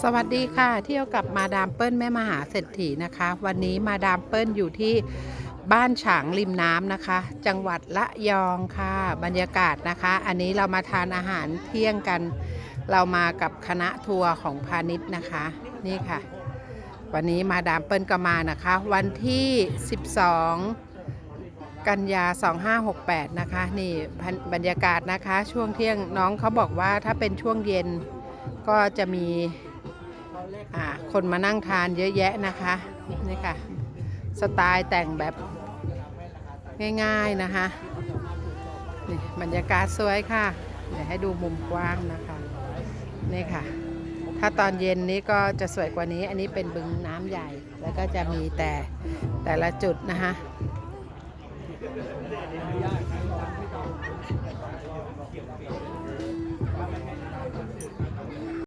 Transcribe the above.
สวัสดีค่ะ เที่ยวกับมาดามเปิ้ลแม่มหาเศรษฐีนะคะ วันนี้มาดามเปิ้ลอยู่ที่บ้านฉางริมน้ำนะคะ จังหวัดละยองค่ะ บรรยากาศนะคะ อันนี้เรามาทานอาหารเที่ยงกัน เรามากับคณะทัวร์ของพาณิชย์นะคะ นี่ค่ะ วันนี้มาดามเปิ้ลก็มานะคะ วันที่ 12กันยา 2568 นะคะ นี่บรรยากาศนะคะ ช่วงเที่ยงน้องเขาบอกว่าถ้าเป็นช่วงเย็นก็จะมี อ่าคนมานั่งทานเยอะแยะนะคะนี่ค่ะสไตล์แต่งแบบง่ายๆนะคะนี่บรรยากาศสวยค่ะเดี๋ยวให้ดูมุมกว้างนะคะนี่ค่ะ ถ้าตอนเย็นนี้ก็จะสวยกว่านี้ อันนี้เป็นบึงน้ำใหญ่ แล้วก็จะมีแต่แต่ละจุดนะคะ